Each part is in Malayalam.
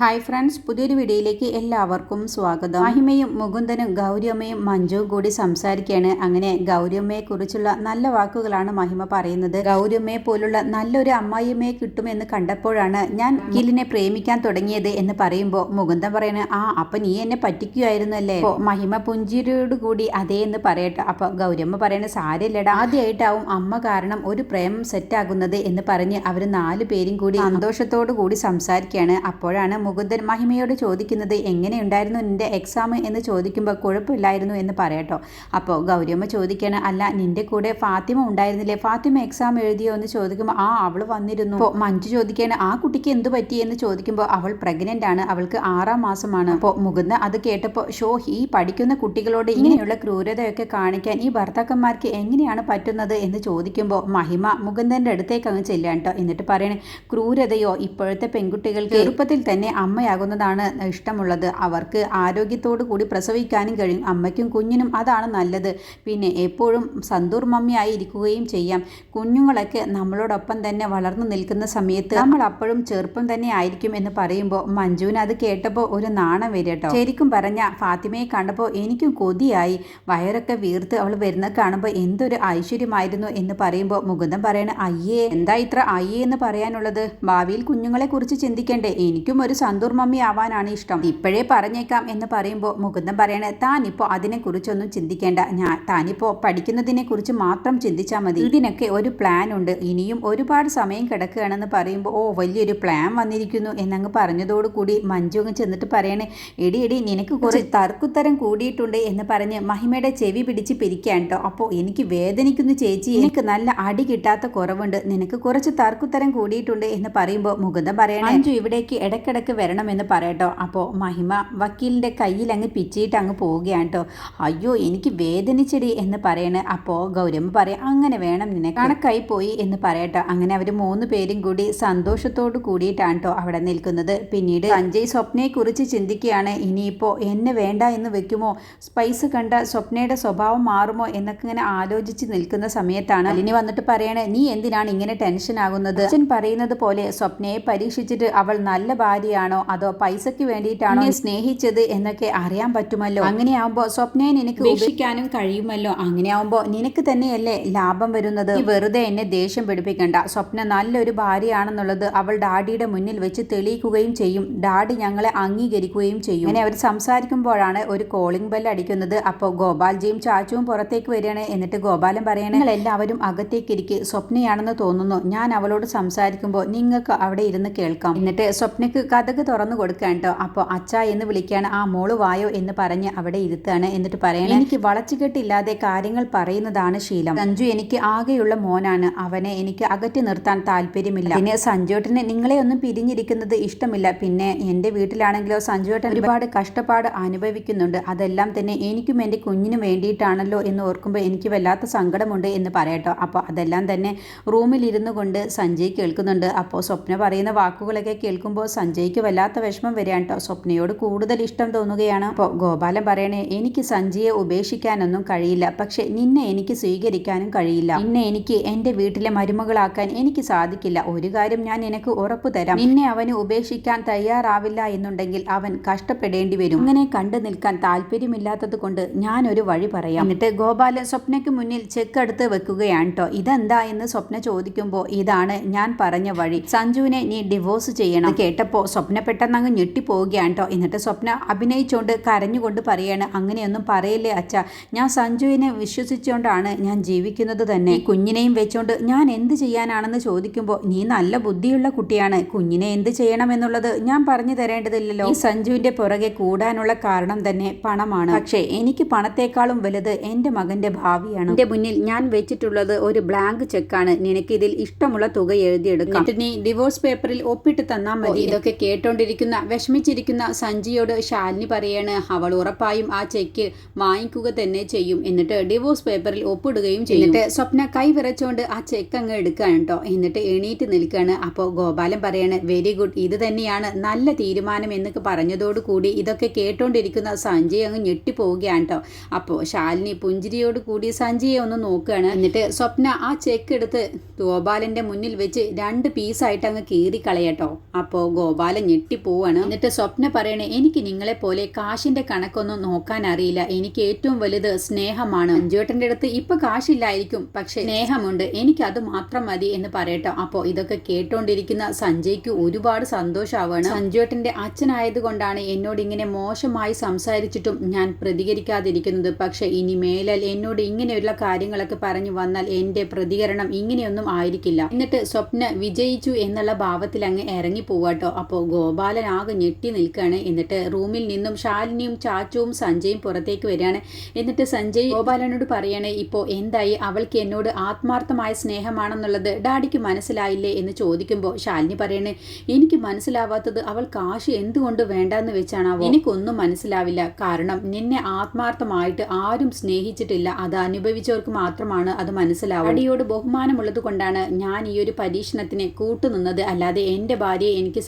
ഹായ് ഫ്രണ്ട്സ് പുതിയൊരു വീഡിയോയിലേക്ക് എല്ലാവർക്കും സ്വാഗതം. മഹിമയും മുകുന്ദനും ഗൗരിയമ്മയും മഞ്ജുവും കൂടി സംസാരിക്കുകയാണ്. അങ്ങനെ ഗൗരിയമ്മയെ കുറിച്ചുള്ള നല്ല വാക്കുകളാണ് മഹിമ പറയുന്നത്. ഗൗരിയമ്മയെ പോലുള്ള നല്ലൊരു അമ്മായിയമ്മയെ കിട്ടുമെന്ന് കണ്ടപ്പോഴാണ് ഞാൻ ഗിലിനെ പ്രേമിക്കാൻ തുടങ്ങിയത് എന്ന് പറയുമ്പോൾ മുകുന്ദൻ പറയണ ആ അപ്പൊ നീ എന്നെ പറ്റിക്കുമായിരുന്നു അല്ലേ അപ്പോ മഹിമ പുഞ്ചിരിയോട് കൂടി അതേ എന്ന് പറയട്ടെ. അപ്പൊ ഗൗരിയമ്മ പറയണ സാരമില്ലടാ ആദ്യമായിട്ടാവും അമ്മ കാരണം ഒരു പ്രേമം സെറ്റാകുന്നത് എന്ന് പറഞ്ഞ് അവർ നാലു പേരും കൂടി സന്തോഷത്തോടു കൂടി സംസാരിക്കുകയാണ്. അപ്പോഴാണ് മുകുന്ദൻ മഹിമയോട് ചോദിക്കുന്നത് എങ്ങനെയുണ്ടായിരുന്നു നിന്റെ എക്സാം എന്ന് ചോദിക്കുമ്പോൾ കുഴപ്പമില്ലായിരുന്നു എന്ന് പറയട്ടോ. അപ്പോൾ ഗൗരിയമ്മ ചോദിക്കുകയാണ് അല്ല നിന്റെ കൂടെ ഫാത്തിമ ഉണ്ടായിരുന്നില്ലേ? ഫാത്തിമ എക്സാം എഴുതിയോ? എന്ന് ചോദിക്കുമ്പോൾ ആ അവൾ വന്നിരുന്നു. അപ്പോൾ മഞ്ജു ചോദിക്കുകയാണ് ആ കുട്ടിക്ക് എന്ത് പറ്റി? എന്ന് ചോദിക്കുമ്പോൾ അവൾ പ്രഗ്നന്റ് ആണ് അവൾക്ക് ആറാം മാസമാണ്. അപ്പോൾ മുകുന്ദ അത് കേട്ടപ്പോൾ ഷോ ഈ പഠിക്കുന്ന കുട്ടികളോട് ഇങ്ങനെയുള്ള ക്രൂരതയൊക്കെ കാണിക്കാൻ ഈ ഭർത്താക്കന്മാർക്ക് എങ്ങനെയാണ് പറ്റുന്നത്? എന്ന് ചോദിക്കുമ്പോൾ മഹിമ മുകുന്ദന്റെ അടുത്തേക്ക് അങ്ങ് ചെല്ലുക കേട്ടോ എന്നിട്ട് പറയണേ ക്രൂരതയോ ഇപ്പോഴത്തെ പെൺകുട്ടികൾക്ക് ചെറുപ്പത്തിൽ തന്നെ അമ്മയാകുന്നതാണ് ഇഷ്ടമുള്ളത്. അവർക്ക് ആരോഗ്യത്തോടു കൂടി പ്രസവിക്കാനും കഴിയും. അമ്മയ്ക്കും കുഞ്ഞിനും അതാണ് നല്ലത്. പിന്നെ എപ്പോഴും സന്തൂർ മമ്മിയായി ഇരിക്കുകയും ചെയ്യാം. കുഞ്ഞുങ്ങളൊക്കെ നമ്മളോടൊപ്പം തന്നെ വളർന്നു നിൽക്കുന്ന സമയത്ത് നമ്മൾ അപ്പോഴും ചെറുപ്പം തന്നെ ആയിരിക്കും എന്ന് പറയുമ്പോൾ മഞ്ജുവിന് അത് കേട്ടപ്പോൾ ഒരു നാണം വരട്ടോ ശരിക്കും പറഞ്ഞ ഫാത്തിമയെ കണ്ടപ്പോൾ എനിക്കും കൊതിയായി. വയറൊക്കെ വീർത്ത് അവൾ വരുന്ന കാണുമ്പോൾ എന്തൊരു ഐശ്വര്യമായിരുന്നു എന്ന് പറയുമ്പോൾ മുകുന്ദൻ പറയണ അയ്യേ എന്താ ഇത്ര അയ്യേ എന്ന് പറയാനുള്ളത്? ഭാവിയിൽ കുഞ്ഞുങ്ങളെ കുറിച്ച് ചിന്തിക്കേണ്ടേ? എനിക്കും ഒരു സന്തൂർ മമ്മി ആവാനാണ് ഇഷ്ടം. ഇപ്പോഴേ പറഞ്ഞേക്കാം എന്ന് പറയുമ്പോൾ മുകുന്ദൻ പറയണേ താനിപ്പോൾ അതിനെക്കുറിച്ചൊന്നും ചിന്തിക്കേണ്ട. ഞാൻ താനിപ്പോൾ പഠിക്കുന്നതിനെ കുറിച്ച് മാത്രം ചിന്തിച്ചാൽ മതി. ഇതിനൊക്കെ ഒരു പ്ലാൻ ഉണ്ട്. ഇനിയും ഒരുപാട് സമയം കിടക്കുകയാണെന്ന് പറയുമ്പോൾ ഓ വലിയൊരു പ്ലാൻ വന്നിരിക്കുന്നു എന്നങ്ങ് പറഞ്ഞതോടുകൂടി മഞ്ജു അങ്ങ് ചെന്നിട്ട് പറയണേ എടി എടി നിനക്ക് കുറച്ച് തർക്കുത്തരം കൂടിയിട്ടുണ്ട് എന്ന് പറഞ്ഞ് മഹിമയുടെ ചെവി പിടിച്ച് പിരിക്കാൻ അപ്പോൾ എനിക്ക് വേദനിക്കുന്നു ചേച്ചി. എനിക്ക് നല്ല അടി കിട്ടാത്ത കുറവുണ്ട്. നിനക്ക് കുറച്ച് തർക്കുത്തരം കൂടിയിട്ടുണ്ട് എന്ന് പറയുമ്പോൾ മുകുന്ദൻ പറയണേ മഞ്ജു ഇവിടേക്ക് ഇടയ്ക്കിടയ്ക്ക് വരണമെന്ന് പറയട്ടോ. അപ്പോൾ മഹിമ വക്കീലിന്റെ കയ്യിൽ അങ്ങ് പിച്ചിയിട്ട് അങ്ങ് പോവുകയാണ് കേട്ടോ അയ്യോ എനിക്ക് വേദനിച്ചടി എന്ന് പറയണേ. അപ്പോൾ ഗൗരമ്മ പറയാം അങ്ങനെ വേണം നിന്നെ കണക്കായി പോയി എന്ന് പറയട്ടോ. അങ്ങനെ അവർ മൂന്ന് പേരും കൂടി സന്തോഷത്തോട് കൂടിയിട്ടാണ് കേട്ടോ അവിടെ നിൽക്കുന്നത്. പിന്നീട് സഞ്ജയ് സ്വപ്നയെക്കുറിച്ച് ചിന്തിക്കുകയാണ്. ഇനിയിപ്പോൾ എന്നെ വേണ്ട എന്ന് വെക്കുമോ? സ്പൈസ് കണ്ട സ്വപ്നയുടെ സ്വഭാവം മാറുമോ? എന്നൊക്കെ ഇങ്ങനെ ആലോചിച്ച് നിൽക്കുന്ന സമയത്താണ് അലിനി വന്നിട്ട് പറയണേ നീ എന്തിനാണ് ഇങ്ങനെ ടെൻഷൻ ആകുന്നത് അച്ഛൻ പറയുന്നത് പോലെ സ്വപ്നയെ പരീക്ഷിച്ചിട്ട് അവൾ നല്ല ഭാര്യയാണോ അതോ പൈസയ്ക്ക് വേണ്ടിയിട്ടാണോ സ്നേഹിച്ചത് എന്നൊക്കെ അറിയാൻ പറ്റുമല്ലോ? അങ്ങനെയാവുമ്പോൾ സ്വപ്നയെ നിനക്ക് ഉപേക്ഷിക്കാനും കഴിയുമല്ലോ. അങ്ങനെയാവുമ്പോൾ നിനക്ക് തന്നെയല്ലേ ലാഭം വരുന്നത്. വെറുതെ എന്നെ ദേഷ്യം പിടിപ്പിക്കണ്ട. സ്വപ്ന നല്ലൊരു ഭാര്യയാണെന്നുള്ളത് അവൾ ഡാഡിയുടെ മുന്നിൽ വെച്ച് തെളിയിക്കുകയും ചെയ്യും. ഡാഡി ഞങ്ങളെ അംഗീകരിക്കുകയും ചെയ്യും. അങ്ങനെ അവർ സംസാരിക്കുമ്പോഴാണ് ഒരു കോളിംഗ് ബെൽ അടിക്കുന്നത്. അപ്പോൾ ഗോപാൽജിയും ചാച്ചുവും പുറത്തേക്ക് വരികയാണ്. എന്നിട്ട് ഗോപാലൻ പറയണേ നിങ്ങൾ എല്ലാവരും അകത്തേക്ക് ഇരിക്കുക സ്വപ്നയാണെന്ന് തോന്നുന്നു. ഞാൻ അവളോട് സംസാരിക്കുമ്പോൾ നിങ്ങൾക്ക് അവിടെ ഇരുന്ന് കേൾക്കാം. എന്നിട്ട് സ്വപ്നയ്ക്ക് കഥക് തുറന്നു കൊടുക്കാൻ കേട്ടോ. അപ്പോൾ അച്ഛ എന്ന് വിളിക്കുകയാണ്. ആ മോൾ വായോ എന്ന് പറഞ്ഞ് അവിടെ ഇരുത്താണ്. എന്നിട്ട് പറയണം എനിക്ക് വളച്ചുകെട്ടില്ലാതെ കാര്യങ്ങൾ പറയുന്നതാണ് ശീലം. സഞ്ജു എനിക്ക് ആകെയുള്ള മോനാണ്. അവനെ എനിക്ക് അകറ്റി നിർത്താൻ താല്പര്യമില്ല. പിന്നെ സഞ്ജുവേട്ടന് നിങ്ങളെ ഒന്നും പിരിഞ്ഞിരിക്കുന്നത് ഇഷ്ടമില്ല. പിന്നെ എന്റെ വീട്ടിലാണെങ്കിലോ സഞ്ജുവേട്ടൻ ഒരുപാട് കഷ്ടപ്പാട് അനുഭവിക്കുന്നുണ്ട്. അതെല്ലാം തന്നെ എനിക്കും എന്റെ കുഞ്ഞിനും വേണ്ടിയിട്ടാണല്ലോ എന്ന് ഓർക്കുമ്പോൾ എനിക്ക് വല്ലാത്ത സങ്കടമുണ്ട് എന്ന് പറയട്ടോ അപ്പോൾ അതെല്ലാം തന്നെ റൂമിലിരുന്നു കൊണ്ട് സഞ്ജയ് കേൾക്കുന്നുണ്ട്. അപ്പോൾ സ്വപ്ന പറയുന്ന വാക്കുകളൊക്കെ കേൾക്കുമ്പോൾ സഞ്ജയ്ക്ക് വല്ലാത്ത വിഷമം വരികയാണ് കേട്ടോ സ്വപ്നയോട് കൂടുതൽ ഇഷ്ടം തോന്നുകയാണ്. അപ്പോൾ ഗോപാലൻ പറയണേ എനിക്ക് സഞ്ജിയെ ഉപേക്ഷിക്കാനൊന്നും കഴിയില്ല. പക്ഷെ നിന്നെ എനിക്ക് സ്വീകരിക്കാനും കഴിയില്ല. നിന്നെ എനിക്ക് എന്റെ വീട്ടിലെ മരുമകളാക്കാൻ എനിക്ക് സാധിക്കില്ല. ഒരു കാര്യം ഞാൻ നിനക്ക് ഉറപ്പു തരാം. നിന്നെ അവന് ഉപേക്ഷിക്കാൻ തയ്യാറാവില്ല എന്നുണ്ടെങ്കിൽ അവൻ കഷ്ടപ്പെടേണ്ടി വരും. അങ്ങനെ കണ്ടു നിൽക്കാൻ താല്പര്യമില്ലാത്തത് കൊണ്ട് ഞാൻ ഒരു വഴി പറയാം. എന്നിട്ട് ഗോപാലൻ സ്വപ്നയ്ക്ക് മുന്നിൽ ചെക്ക് എടുത്ത് വെക്കുകയാണ് കേട്ടോ ഇതെന്താ എന്ന് സ്വപ്ന ചോദിക്കുമ്പോൾ ഇതാണ് ഞാൻ പറഞ്ഞ വഴി. സഞ്ജുവിനെ നീ ഡിവോഴ്സ് ചെയ്യണം. കേട്ടപ്പോൾ സ്വപ്ന പെട്ടെന്ന് അങ്ങ് ഞെട്ടിപ്പോവുകയാണ് കേട്ടോ എന്നിട്ട് സ്വപ്ന അഭിനയിച്ചുകൊണ്ട് കരഞ്ഞുകൊണ്ട് പറയാണ് അങ്ങനെയൊന്നും പറയില്ലേ അച്ഛ. ഞാൻ സഞ്ജുവിനെ വിശ്വസിച്ചുകൊണ്ടാണ് ഞാൻ ജീവിക്കുന്നത് തന്നെ. കുഞ്ഞിനെയും വെച്ചുകൊണ്ട് ഞാൻ എന്ത് ചെയ്യാനാണെന്ന് ചോദിക്കുമ്പോൾ നീ നല്ല ബുദ്ധിയുള്ള കുട്ടിയാണ്. കുഞ്ഞിനെ എന്ത് ചെയ്യണമെന്നുള്ളത് ഞാൻ പറഞ്ഞു തരേണ്ടതില്ലല്ലോ. ഈ സഞ്ജുവിന്റെ പുറകെ കൂടാനുള്ള കാരണം തന്നെ പണമാണ്. പക്ഷേ എനിക്ക് പണത്തെക്കാളും വലുത് എന്റെ മകന്റെ ഭാവിയാണ്. എന്റെ മുന്നിൽ ഞാൻ വെച്ചിട്ടുള്ളത് ഒരു ബ്ലാങ്ക് ചെക്കാണ്. നിനക്ക് ഇതിൽ ഇഷ്ടമുള്ള തുക എഴുതിയെടുക്കാം. നീ ഡിവോഴ്സ് പേപ്പറിൽ ഒപ്പിട്ട് തന്നാൽ മതി. ഇതൊക്കെ കേട്ടോണ്ടിരിക്കുന്ന വിഷമിച്ചിരിക്കുന്ന സഞ്ജിയോട് ശാലിനി പറയാണ് അവൾ ഉറപ്പായും ആ ചെക്ക് വാങ്ങിക്കുക തന്നെ ചെയ്യും എന്നിട്ട് ഡിവോഴ്സ് പേപ്പറിൽ ഒപ്പിടുകയും ചെയ്യും. എന്നിട്ട് സ്വപ്ന കൈ വിറച്ചുകൊണ്ട് ആ ചെക്ക് അങ്ങ് എടുക്കുകയാണ് കേട്ടോ എന്നിട്ട് എണീറ്റ് നിൽക്കുകയാണ്. അപ്പോൾ ഗോപാലൻ പറയാണ് വെരി ഗുഡ് ഇത് തന്നെയാണ്. നല്ല തീരുമാനം എന്നൊക്കെ പറഞ്ഞതോടുകൂടി ഇതൊക്കെ കേട്ടോണ്ടിരിക്കുന്ന സഞ്ജയ് അങ്ങ് ഞെട്ടിപ്പോവുകയാണ് കേട്ടോ അപ്പോൾ ശാലിനി പുഞ്ചിരിയോട് കൂടി സഞ്ജയെ ഒന്ന് നോക്കുകയാണ്. എന്നിട്ട് സ്വപ്ന ആ ചെക്ക് എടുത്ത് ഗോപാലന്റെ മുന്നിൽ വെച്ച് രണ്ട് പീസായിട്ട് അങ്ങ് കീറി കളയട്ടോ അപ്പോൾ ഗോപാലൻ ഞെട്ടിപ്പോവാണ്. എന്നിട്ട് സ്വപ്ന പറയണേ എനിക്ക് നിങ്ങളെ പോലെ കാശിന്റെ കണക്കൊന്നും നോക്കാൻ അറിയില്ല. എനിക്ക് ഏറ്റവും വലുത് സ്നേഹമാണ്. അഞ്ചുവേട്ടന്റെ അടുത്ത് ഇപ്പൊ കാശില്ലായിരിക്കും പക്ഷെ സ്നേഹമുണ്ട്. എനിക്ക് അത് മാത്രം മതി എന്ന് പറയട്ടോ. അപ്പോൾ ഇതൊക്കെ കേട്ടോണ്ടിരിക്കുന്ന സഞ്ജയ്ക്ക് ഒരുപാട് സന്തോഷമാവാണ് സഞ്ജുവേട്ടന്റെ അച്ഛനായതുകൊണ്ടാണ് എന്നോട് ഇങ്ങനെ മോശമായി സംസാരിച്ചിട്ടും ഞാൻ പ്രതികരിക്കാതിരിക്കുന്നത്. പക്ഷെ ഇനി മേലാൽ എന്നോട് ഇങ്ങനെയുള്ള കാര്യങ്ങളൊക്കെ പറഞ്ഞു വന്നാൽ എന്റെ പ്രതികരണം ഇങ്ങനെയൊന്നും ആയിരിക്കില്ല. എന്നിട്ട് സ്വപ്ന വിജയിച്ചു എന്നുള്ള ഭാവത്തിൽ അങ്ങ് ഇറങ്ങി പോവാട്ടോ അപ്പോൾ ഗോപാലൻ ആകെ ഞെട്ടി നിൽക്കുകയാണ്. എന്നിട്ട് റൂമിൽ നിന്നും ശാലിനിയും ചാച്ചുവും സഞ്ജയും പുറത്തേക്ക് വരികയാണ്. എന്നിട്ട് സഞ്ജയ് ഗോപാലനോട് പറയണേ ഇപ്പോൾ എന്തായി? അവൾക്ക് എന്നോട് ആത്മാർത്ഥമായ സ്നേഹമാണെന്നുള്ളത് ഡാഡിക്ക് മനസ്സിലായില്ലേ? എന്ന് ചോദിക്കുമ്പോൾ ശാലിനി പറയണേ എനിക്ക് മനസ്സിലാവാത്തത് അവൾ കാശ് എന്തുകൊണ്ട് വേണ്ടെന്ന് വെച്ചാണാവോ? എനിക്കൊന്നും മനസ്സിലാവില്ല. കാരണം നിന്നെ ആത്മാർത്ഥമായിട്ട് ആരും സ്നേഹിച്ചിട്ടില്ല. അത് അനുഭവിച്ചവർക്ക് മാത്രമാണ് അത് മനസ്സിലാവുക അടിയോട് ബഹുമാനമുള്ളത് കൊണ്ടാണ് ഞാൻ ഈ ഒരു പരീക്ഷണത്തിന് കൂട്ടുനിന്നത്. അല്ലാതെ എന്റെ ഭാര്യയെ എനിക്ക്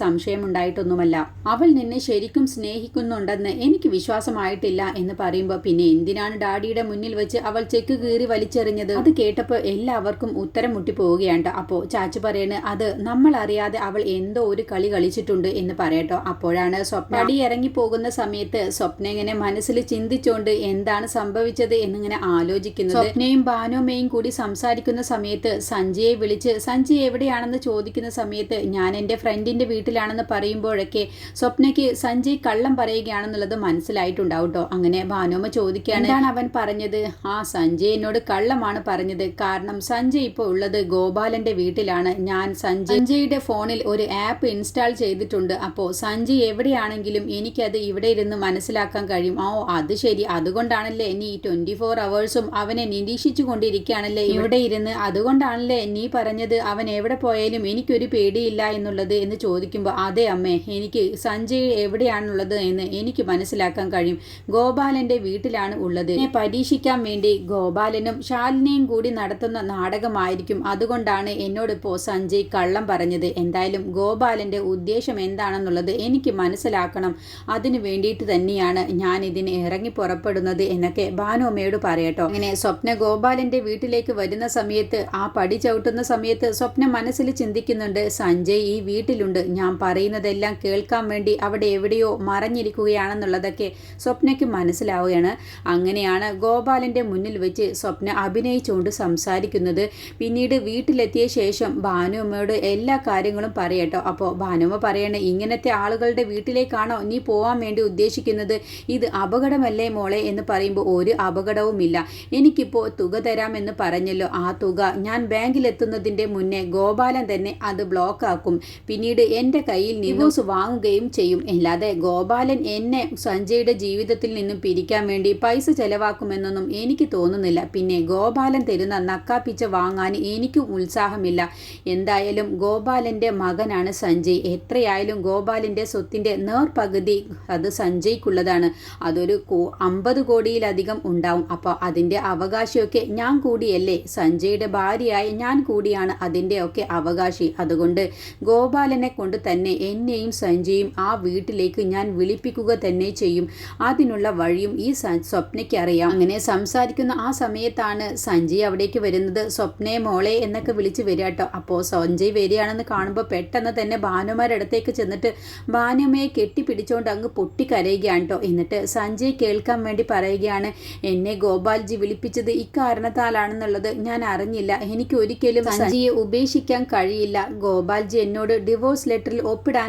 സംശയമുണ്ടായിട്ടൊന്നുമല്ല അവൾ നിന്നെ ശരിക്കും സ്നേഹിക്കുന്നുണ്ടെന്ന് എനിക്ക് വിശ്വാസമായിട്ടില്ല എന്ന് പറയുമ്പോൾ പിന്നെ എന്തിനാണ് ഡാഡിയുടെ മുന്നിൽ വെച്ച് അവൾ ചെക്ക് കീറി വലിച്ചെറിഞ്ഞത്? അത് കേട്ടപ്പോൾ എല്ലാവർക്കും ഉത്തരം മുട്ടി അപ്പോൾ അപ്പോ ചാച്ചു പറയണ് അത് നമ്മൾ അറിയാതെ അവൾ എന്തോ ഒരു കളി കളിച്ചിട്ടുണ്ട് എന്ന് പറയട്ടോ. അപ്പോഴാണ് സ്വപ്ന അടി ഇറങ്ങി പോകുന്ന സമയത്ത് സ്വപ്ന ഇങ്ങനെ മനസ്സിൽ ചിന്തിച്ചുകൊണ്ട് എന്താണ് സംഭവിച്ചത് എന്നിങ്ങനെ ആലോചിക്കുന്നത്. സ്വപ്നയും ബാനോമയും കൂടി സംസാരിക്കുന്ന സമയത്ത് സഞ്ജയെ വിളിച്ച് സഞ്ജയ് എവിടെയാണെന്ന് ചോദിക്കുന്ന സമയത്ത് ഞാൻ എന്റെ ഫ്രണ്ടിന്റെ വീട്ടിലാണെന്ന് പറയുമ്പോഴൊക്കെ സ്വപ്നയ്ക്ക് സഞ്ജയ് കള്ളം പറയുകയാണെന്നുള്ളത് മനസ്സിലായിട്ടുണ്ടാവും കേട്ടോ അങ്ങനെ ഭാനുമ ചോദിക്കുകയാണ് എന്താണ് അവൻ പറഞ്ഞത്? ആ സഞ്ജയ് എന്നോട് കള്ളമാണ് പറഞ്ഞത്. കാരണം സഞ്ജയ് ഇപ്പോൾ ഉള്ളത് ഗോപാലന്റെ വീട്ടിലാണ്. ഞാൻ സഞ്ജയ് സഞ്ജയുടെ ഫോണിൽ ഒരു ആപ്പ് ഇൻസ്റ്റാൾ ചെയ്തിട്ടുണ്ട്. അപ്പോൾ സഞ്ജയ് എവിടെയാണെങ്കിലും എനിക്കത് ഇവിടെ ഇരുന്ന് മനസ്സിലാക്കാൻ കഴിയും. ഓ അത് ശരി. അതുകൊണ്ടാണല്ലേ നീ ട്വന്റി ഫോർ അവേഴ്സും അവനെ നിരീക്ഷിച്ചു കൊണ്ടിരിക്കുകയാണല്ലേ ഇവിടെ ഇരുന്ന് അതുകൊണ്ടാണല്ലേ നീ പറഞ്ഞത് അവൻ എവിടെ പോയാലും എനിക്കൊരു പേടിയില്ല എന്നുള്ളത് എന്ന് ചോദിക്കുമ്പോൾ അതെ അമ്മേ എനിക്ക് സഞ്ജയ് എവിടെയാണുള്ളത് എന്ന് എനിക്ക് മനസ്സിലാക്കാൻ കഴിയും. ഗോപാലന്റെ വീട്ടിലാണ് ഉള്ളത്. എന്നെ പരീക്ഷിക്കാൻ വേണ്ടി ഗോപാലനും ശാലിനിയും കൂടി നടത്തുന്ന നാടകമായിരിക്കും. അതുകൊണ്ടാണ് എന്നോട് ഇപ്പോൾ സഞ്ജയ് കള്ളം പറഞ്ഞത്. എന്തായാലും ഗോപാലന്റെ ഉദ്ദേശം എന്താണെന്നുള്ളത് എനിക്ക് മനസ്സിലാക്കണം. അതിനു വേണ്ടിയിട്ട് തന്നെയാണ് ഞാൻ ഇതിന് ഇറങ്ങി പുറപ്പെടുന്നത് എന്നൊക്കെ ഭാനുമ്മയോട് പറയട്ടോ. അങ്ങനെ സ്വപ്ന ഗോപാലന്റെ വീട്ടിലേക്ക് വരുന്ന സമയത്ത് ആ പടി ചവിട്ടുന്ന സമയത്ത് സ്വപ്ന മനസ്സിൽ ചിന്തിക്കുന്നുണ്ട് സഞ്ജയ് ഈ വീട്ടിലുണ്ട്. ഞാൻ പറയുന്നതെല്ലാം കേൾക്കാൻ വേണ്ടി അവിടെ എവിടെയോ മറഞ്ഞിരിക്കുകയാണെന്നുള്ളതൊക്കെ സ്വപ്നയ്ക്ക് മനസ്സിലാവുകയാണ്. അങ്ങനെയാണ് ഗോപാലിന്റെ മുന്നിൽ വെച്ച് സ്വപ്ന അഭിനയിച്ചുകൊണ്ട് സംസാരിക്കുന്നത്. പിന്നീട് വീട്ടിലെത്തിയ ശേഷം ഭാനുമ്മയോട് എല്ലാ കാര്യങ്ങളും പറയട്ടോ. അപ്പോൾ ഭാനുമ്മ പറയണ ഇങ്ങനത്തെ ആളുകളുടെ വീട്ടിലേക്കാണോ നീ പോവാൻ വേണ്ടി ഉദ്ദേശിക്കുന്നത്? ഇത് അപകടമല്ലേ മോളെ? എന്ന് പറയുമ്പോൾ ഒരു അപകടവുമില്ല. എനിക്കിപ്പോൾ തുക തരാമെന്ന് പറഞ്ഞല്ലോ. ആ തുക ഞാൻ ബാങ്കിലെത്തുന്നതിന്റെ മുന്നേ ഗോപാലൻ തന്നെ അത് ബ്ലോക്ക് ആക്കും പിന്നീട് എന്റെ കയ്യിൽ നിവോസ് വാങ്ങുകയും ചെയ്യും. അല്ലാതെ ഗോപാലൻ എന്നെ സഞ്ജയുടെ ജീവിതത്തിൽ നിന്നും പിരിക്കാൻ വേണ്ടി പൈസ ചെലവാക്കുമെന്നൊന്നും എനിക്ക് തോന്നുന്നില്ല. പിന്നെ ഗോപാലൻ തരുന്ന നക്കാപ്പിച്ച വാങ്ങാൻ എനിക്കും ഉത്സാഹമില്ല. എന്തായാലും ഗോപാലന്റെ മകനാണ് സഞ്ജയ്. എത്രയായാലും ഗോപാലിന്റെ സ്വത്തിന്റെ നേർപകുതി അത് സഞ്ജയ്ക്കുള്ളതാണ്. അതൊരു അമ്പത് കോടിയിലധികം ഉണ്ടാവും. അപ്പോൾ അതിന്റെ അവകാശമൊക്കെ ഞാൻ കൂടിയല്ലേ? സഞ്ജയുടെ ഭാര്യയായ ഞാൻ കൂടിയാണ് അതിന്റെ ഒക്കെ അവകാശി. അതുകൊണ്ട് ഗോപാലനെ കൊണ്ട് തന്നെ എന്നെയും സഞ്ജയും ആ വീട്ടിലേക്ക് ഞാൻ വിളിപ്പിക്കുക തന്നെ ചെയ്യും. അതിനുള്ള വഴിയും ഈ സ്വപ്നയ്ക്ക് അറിയാം. അങ്ങനെ സംസാരിക്കുന്ന ആ സമയത്താണ് സഞ്ജയ് അവിടേക്ക് വരുന്നത്. സ്വപ്നയെ മോളെ എന്നൊക്കെ വിളിച്ച് വരിക കേട്ടോ. അപ്പോൾ സഞ്ജയ് വരികയാണെന്ന് കാണുമ്പോൾ പെട്ടെന്ന് തന്നെ ഭാനുമാരുടെ അടുത്തേക്ക് ചെന്നിട്ട് ഭാനുമയെ കെട്ടിപ്പിടിച്ചുകൊണ്ട് അങ്ങ് പൊട്ടിക്കരയുകയാണ് കേട്ടോ. എന്നിട്ട് സഞ്ജയ് കേൾക്കാൻ വേണ്ടി പറയുകയാണ് എന്നെ ഗോപാൽജി വിളിപ്പിച്ചത് ഇക്കാരണത്താലാണെന്നുള്ളത് ഞാൻ അറിഞ്ഞില്ല. എനിക്ക് ഒരിക്കലും സഞ്ജയെ ഉപേക്ഷിക്കാൻ കഴിയില്ല. ഗോപാൽജി എന്നോട് ഡിവോഴ്സ് ലെറ്ററിൽ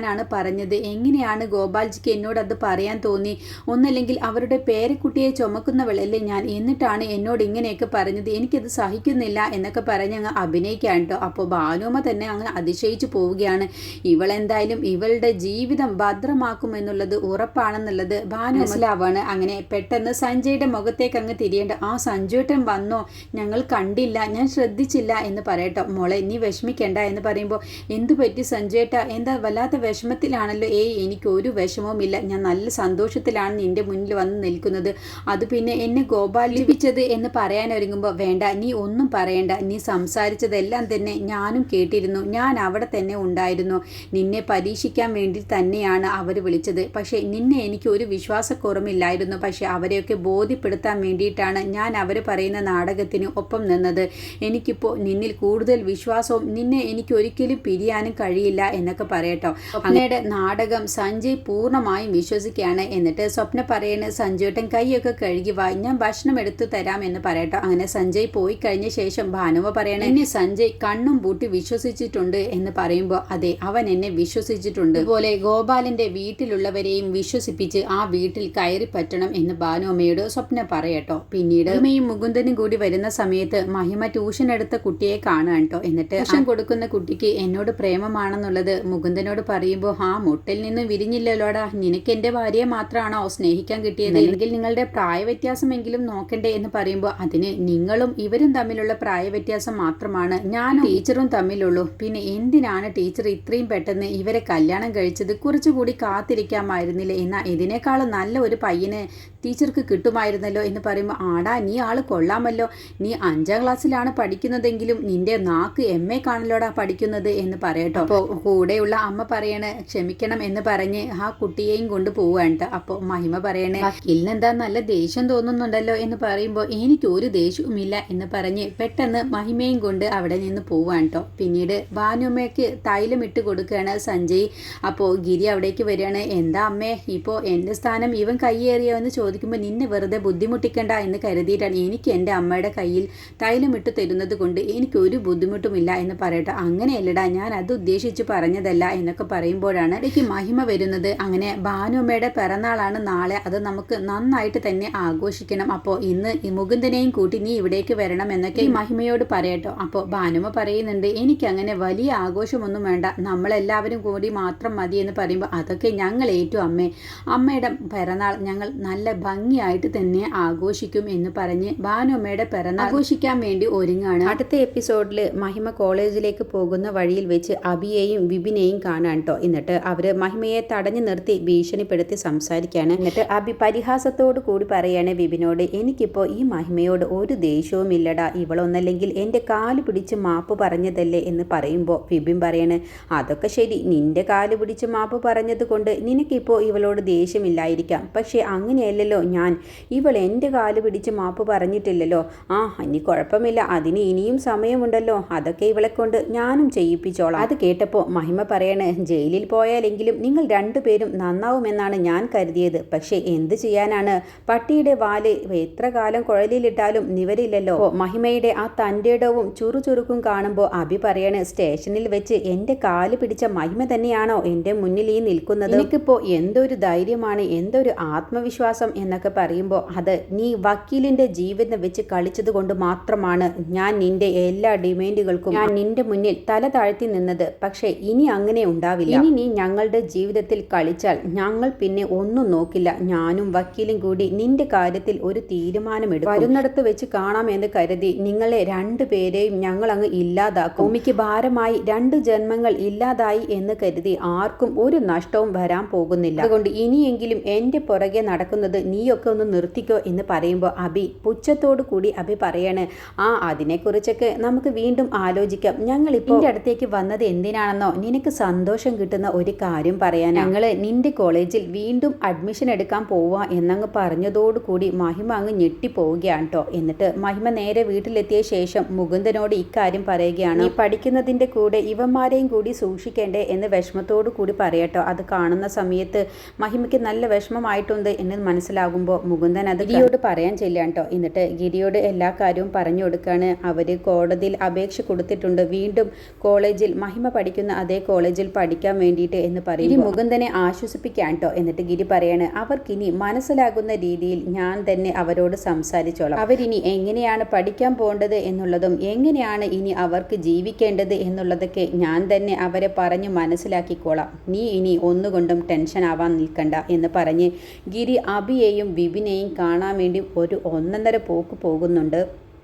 ഒപ്പിടാനാണ് പറഞ്ഞത്. എങ്ങനെയാണ് ഗോപാൽജിക്ക് എന്നോട് അത് പറയാൻ തോന്നി? ഒന്നല്ലെങ്കിൽ അവരുടെ പേരക്കുട്ടിയെ ചുമക്കുന്നവളല്ലേ ഞാൻ എന്നിട്ടാണ് എന്നോട് ഇങ്ങനെയൊക്കെ പറഞ്ഞത്. എനിക്കത് സഹിക്കുന്നില്ല എന്നൊക്കെ പറഞ്ഞ് അങ്ങ് അഭിനയിക്കാൻ കേട്ടോ. അപ്പോൾ ഭാനുമ തന്നെ അങ്ങ് അതിശയിച്ചു പോവുകയാണ്. ഇവളെന്തായാലും ഇവളുടെ ജീവിതം ഭദ്രമാക്കും ഭദ്രമാക്കുമെന്നുള്ളത് ഉറപ്പാണെന്നുള്ളത് ഭാനു മനസ്സിലാവാണ് അങ്ങനെ പെട്ടെന്ന് സഞ്ജയുടെ മുഖത്തേക്ക് അങ്ങ് തിരിയേണ്ട. ആ സഞ്ജുട്ടൻ വന്നോ? ഞങ്ങൾ കണ്ടില്ല. ഞാൻ ശ്രദ്ധിച്ചില്ല എന്ന് പറയട്ടോ. മോളെ നീ വിഷമിക്കണ്ട എന്ന് പറയുമ്പോൾ എന്തു പറ്റി സഞ്ജയേട്ട എന്താ വല്ലാത്ത വിഷമത്തിലാണല്ലോ? ഏയ് എനിക്ക് ഒരു വിഷമവുമില്ല. ഞാൻ നല്ല സന്തോഷത്തിലാണ് നിന്റെ മുന്നിൽ വന്ന് നിൽക്കുന്നത്. അത് പിന്നെ എന്നെ ഗോപാൽ ലിപിച്ചത് എന്ന് പറയാൻ ഒരുങ്ങുമ്പോൾ വേണ്ട നീ ഒന്നും പറയണ്ട. നീ സംസാരിച്ചതെല്ലാം തന്നെ ഞാനും കേട്ടിരുന്നു. ഞാൻ അവിടെ തന്നെ ഉണ്ടായിരുന്നു. നിന്നെ പരീക്ഷിക്കാൻ വേണ്ടി തന്നെയാണ് അവർ വിളിച്ചത്. പക്ഷേ നിന്നെ എനിക്ക് ഒരു വിശ്വാസക്കുറമില്ലായിരുന്നു പക്ഷേ അവരെയൊക്കെ ബോധ്യപ്പെടുത്താൻ വേണ്ടിയിട്ടാണ് ഞാൻ അവർ പറയുന്ന നാടകത്തിന് ഒപ്പം നിന്നത്. എനിക്കിപ്പോൾ നിന്നിൽ കൂടുതൽ വിശ്വാസവും നിന്നെ എനിക്ക് ഒരിക്കലും പിരിയാനും കഴിയില്ല എന്നൊക്കെ പറയട്ടോ. സ്വപ്നയുടെ നാടകം സഞ്ജയ് പൂർണമായും വിശ്വസിക്കുകയാണ്. എന്നിട്ട് സ്വപ്ന പറയണ സഞ്ജുട്ടൻ കൈയൊക്കെ കഴുകി വായി ഞാൻ ഭക്ഷണം എടുത്തു തരാം എന്ന് പറയട്ടോ. അങ്ങനെ സഞ്ജയ് പോയി കഴിഞ്ഞ ശേഷം ഭാനുവ പറയണ എന്നെ സഞ്ജയ് കണ്ണും പൂട്ടി വിശ്വസിച്ചിട്ടുണ്ട് എന്ന് പറയുമ്പോൾ അതെ അവൻ എന്നെ വിശ്വസിച്ചിട്ടുണ്ട്. അതുപോലെ ഗോപാലന്റെ വീട്ടിലുള്ളവരെയും വിശ്വസിപ്പിച്ച് ആ വീട്ടിൽ കയറി പറ്റണം എന്ന് ഭാനുവമ്മയോട് സ്വപ്ന പറയട്ടോ. പിന്നീട് അമ്മയും മുകുന്ദനും കൂടി വരുന്ന സമയത്ത് മഹിമ ട്യൂഷൻ എടുത്ത കുട്ടിയെ കാണുകട്ടോ എന്നിട്ട് ട്യൂഷൻ കൊടുക്കുന്ന കുട്ടിക്ക് എന്നോട് പ്രേമമാണെന്നുള്ളത് മുകുന്ദനോട് പറയുമ്പോൾ ആ മുട്ടിൽ നിന്ന് വിരിഞ്ഞില്ലല്ലോടാ. നിനക്ക് എന്റെ ഭാര്യയെ മാത്രമാണോ സ്നേഹിക്കാൻ കിട്ടിയത്? അല്ലെങ്കിൽ നിങ്ങളുടെ പ്രായ വ്യത്യാസമെങ്കിലും നോക്കണ്ടേ? എന്ന് പറയുമ്പോൾ അതിന് നിങ്ങളും ഇവരും തമ്മിലുള്ള പ്രായ വ്യത്യാസം മാത്രമാണ്. ഞാനും ടീച്ചറും തമ്മിലുള്ളൂ. പിന്നെ എന്തിനാണ് ടീച്ചർ ഇത്രയും പെട്ടെന്ന് ഇവരെ കല്യാണം കഴിച്ചത്? കുറച്ചുകൂടി കാത്തിരിക്കാമായിരുന്നില്ലേ? എന്നാൽ ഇതിനേക്കാളും നല്ല ഒരു പയ്യന് ടീച്ചർക്ക് കിട്ടുമായിരുന്നല്ലോ? എന്ന് പറയുമ്പോൾ ആടാ നീ ആൾ കൊള്ളാമല്ലോ. നീ അഞ്ചാം ക്ലാസ്സിലാണ് പഠിക്കുന്നതെങ്കിലും നിന്റെ നാക്ക് എം എ കാണലോടാ പഠിക്കുന്നത്? എന്ന് പറയട്ടോ. അപ്പോൾ കൂടെയുള്ള അമ്മ പറയണേ ക്ഷമിക്കണം എന്ന് പറഞ്ഞ് ആ കുട്ടിയെയും കൊണ്ട് പോവാണ്ട് അപ്പോൾ മഹിമ പറയണേ വക്കീലിനെന്താ നല്ല ദേഷ്യം തോന്നുന്നുണ്ടല്ലോ എന്ന് പറയുമ്പോൾ എനിക്ക് ഒരു ദേഷ്യവുമില്ല എന്ന് പറഞ്ഞ് പെട്ടെന്ന് മഹിമയും കൊണ്ട് അവിടെ നിന്ന് പോവാണ്ടോ പിന്നീട് ഭാനുമ്മയ്ക്ക് തൈലം ഇട്ട് കൊടുക്കുകയാണ് സഞ്ജയ്. അപ്പോൾ ഗിരി അവിടേക്ക് വരികയാണ് എന്താ അമ്മേ ഇപ്പോൾ എന്റെ സ്ഥാനം ഇവൻ കൈയേറിയോ എന്ന് ചോദിക്കുമ്പോൾ നിന്നെ വെറുതെ ബുദ്ധിമുട്ടിക്കണ്ട എന്ന് കരുതിയിട്ടാണ് എനിക്ക് എന്റെ അമ്മയുടെ കയ്യിൽ തൈലം ഇട്ട് തരുന്നത് കൊണ്ട് എനിക്ക് ഒരു ബുദ്ധിമുട്ടുമില്ല എന്ന് പറയട്ടെ. അങ്ങനെയല്ലടാ ഞാൻ അത് ഉദ്ദേശിച്ച് പറഞ്ഞതല്ല എന്നൊക്കെ പറയുമ്പോഴാണ് എനിക്ക് മഹിമ വരുന്നത്. അങ്ങനെ ഭാനുമ്മയുടെ പിറന്നാളാണ് നാളെ. അത് നമുക്ക് നന്നായിട്ട് തന്നെ ആഘോഷിക്കണം. അപ്പോൾ ഇന്ന് മുകുന്ദനെയും കൂട്ടി നീ ഇവിടേക്ക് വരണം എന്നൊക്കെ ഈ മഹിമയോട് പറയട്ടോ. അപ്പോൾ ഭാനുമ പറയുന്നുണ്ട് എനിക്ക് അങ്ങനെ വലിയ ആഘോഷമൊന്നും വേണ്ട. നമ്മളെല്ലാവരും കൂടി മാത്രം മതി എന്ന് പറയുമ്പോൾ അതൊക്കെ ഞങ്ങൾ ഏറ്റു അമ്മേ. അമ്മയുടെ പിറന്നാൾ ഞങ്ങൾ നല്ല ഭംഗിയായിട്ട് തന്നെ ആഘോഷിക്കും എന്ന് പറഞ്ഞ് ഭാനുമ്മയുടെ പിറന്നാൾ ആഘോഷിക്കാൻ വേണ്ടി ഒരുങ്ങാണ്. അടുത്ത എപ്പിസോഡിൽ മഹിമ കോളേജിലേക്ക് പോകുന്ന വഴിയിൽ വെച്ച് അബിയെയും വിപിനെയും കാണാൻ കേട്ടോ എന്നിട്ട് അവർ മഹിമയെ തടഞ്ഞു നിർത്തി ഭീഷണിപ്പെടുത്തി സംസാരിക്കുകയാണ്. എന്നിട്ട് അബി പരിഹാസത്തോട് കൂടി പറയാണ് വിപിനോട് എനിക്കിപ്പോൾ ഈ മഹിമയോട് ഒരു ദേഷ്യവും ഇല്ലടാ. ഇവളൊന്നല്ലെങ്കിൽ എന്റെ കാൽ പിടിച്ച് മാപ്പ് പറഞ്ഞതല്ലേ? എന്ന് പറയുമ്പോൾ വിപിൻ പറയാണ് അതൊക്കെ ശരി. നിന്റെ കാൽ പിടിച്ച് മാപ്പ് പറഞ്ഞത് കൊണ്ട് നിനക്കിപ്പോൾ ഇവളോട് ദേഷ്യമില്ലായിരിക്കാം. പക്ഷേ അങ്ങനെയല്ലല്ലോ ഞാൻ. ഇവൾ എന്റെ കാൽ പിടിച്ച് മാപ്പ് പറഞ്ഞിട്ടില്ലല്ലോ. ആ ഇനി കുഴപ്പമില്ല. അതിന് ഇനിയും സമയമുണ്ടല്ലോ. അതൊക്കെ ഇവളെ കൊണ്ട് ഞാനും ചെയ്യിപ്പിച്ചോളാം. അത് കേട്ടപ്പോൾ മഹിമ പറയണേ ജയിലിൽ പോയാലെങ്കിലും നിങ്ങൾ രണ്ടുപേരും നന്നാവുമെന്നാണ് ഞാൻ കരുതിയത്. പക്ഷേ എന്ത് ചെയ്യാനാണ്? പട്ടിയുടെ വാൽ എത്ര കാലം കുഴലിലിട്ടാലും നിവരില്ലല്ലോ. മഹിമയുടെ ആ തന്റെടവും ചുറുചുറുക്കും കാണുമ്പോൾ അഭി പറയാണ് സ്റ്റേഷനിൽ വെച്ച് എന്റെ കാൽ പിടിച്ച മഹിമ തന്നെയാണോ എന്റെ മുന്നിൽ ഈ നിൽക്കുന്നത്? എനിക്കിപ്പോൾ എന്തൊരു ധൈര്യമാണ് എന്തൊരു ആത്മവിശ്വാസം എന്നൊക്കെ പറയുമ്പോൾ അത് നീ വക്കീലിന്റെ ജീവിതം വെച്ച് കളിച്ചത് കൊണ്ട് മാത്രമാണ്. ഞാൻ നിന്റെ എല്ലാ ഡിമാൻഡുകൾക്കും ഞാൻ നിന്റെ മുന്നിൽ തല താഴ്ത്തി നിന്നത്. പക്ഷേ ഇനി അങ്ങനെ ഉണ്ടാവില്ല. ഇനി നീ ഞങ്ങളുടെ ജീവിതത്തിൽ കളിച്ചാൽ ഞങ്ങൾ പിന്നെ ഒന്നും നോക്കില്ല. ഞാനും വക്കീലും കൂടി നിന്റെ കാര്യത്തിൽ ഒരു തീരുമാനമെടുക്കും. വരുന്നിടത്ത് വെച്ച് കാണാമെന്ന് കരുതി നിങ്ങളെ രണ്ടു പേരെയും ഞങ്ങൾ അങ്ങ് ഇല്ലാതാക്കും. ഭൂമിക്ക് ഭാരമായി രണ്ട് ജന്മങ്ങൾ ഇല്ലാതായി എന്ന് കരുതി ആർക്കും ഒരു നഷ്ടവും വരാൻ പോകുന്നില്ല. അതുകൊണ്ട് ഇനിയെങ്കിലും എന്റെ പുറകെ നടക്കുന്നത് നീയൊക്കെ ഒന്ന് നിർത്തിക്കോ എന്ന് പറയുമ്പോൾ അഭി പുച്ഛത്തോടു കൂടി അഭി പറയാണ് ആ അതിനെക്കുറിച്ചൊക്കെ നമുക്ക് വീണ്ടും ആലോചിക്കാം. ഞങ്ങൾ ഇപ്പോൾ അടുത്തേക്ക് വന്നത് എന്തിനാണെന്നോ? നിനക്ക് സന്തോഷം കിട്ടുന്ന ഒരു കാര്യം പറയാൻ ഞങ്ങൾ നിന്റെ കോളേജിൽ വീണ്ടും അഡ്മിഷൻ എടുക്കാൻ പോവാ എന്നങ്ങ് പറഞ്ഞതോടുകൂടി മഹിമ അങ്ങ് ഞെട്ടിപ്പോവുകയാണ് കേട്ടോ എന്നിട്ട് മഹിമ നേരെ വീട്ടിലെത്തിയ ശേഷം മുകുന്ദനോട് ഇക്കാര്യം പറയുകയാണ്. ഈ പഠിക്കുന്നതിന്റെ കൂടെ ഇവന്മാരെയും കൂടി സൂക്ഷിക്കേണ്ടേ എന്ന് വിഷമത്തോടു കൂടി പറയട്ടോ അത് കാണുന്ന സമയത്ത് മഹിമയ്ക്ക് നല്ല വിഷമമായിട്ടുണ്ട് എന്ന് മനസ്സിലാകുമ്പോൾ മുകുന്ദൻ അത് ഗിരിയോട് പറയാൻ ചെല്ലാണ് കേട്ടോ എന്നിട്ട് ഗിരിയോട് എല്ലാ കാര്യവും പറഞ്ഞു കൊടുക്കുകയാണ് അവർ കോടതിയിൽ അപേക്ഷ കൊടുത്തിട്ടുണ്ട്. വീണ്ടും കോളേജിൽ മഹിമ പഠിക്കുന്ന അതേ കോളേജിൽ പഠിക്കാൻ വേണ്ടിയിട്ട് എന്ന് പറയും ഗിരി മുകുന്ദനെ ആശ്വസിപ്പിക്കാൻ കേട്ടോ എന്നിട്ട് ഗിരി പറയാണ് അവർക്കിനി മനസ്സിലാകുന്ന രീതിയിൽ ഞാൻ തന്നെ അവരോട് സംസാരിച്ചോളാം. അവരിനി എങ്ങനെയാണ് പഠിക്കാൻ പോകേണ്ടത് എന്നുള്ളതും എങ്ങനെയാണ് ഇനി അവർക്ക് ജീവിക്കേണ്ടത് എന്നുള്ളതൊക്കെ ഞാൻ തന്നെ അവരെ പറഞ്ഞു മനസ്സിലാക്കിക്കോളാം. നീ ഇനി ഒന്നുകൊണ്ടും ടെൻഷൻ ആവാൻ നിൽക്കണ്ട എന്ന് പറഞ്ഞ് ഗിരി അബിയെയും വിപിനെയും കാണാൻ വേണ്ടി ഒരു ഒന്നൊന്നര പോക്ക് പോകുന്നുണ്ട്.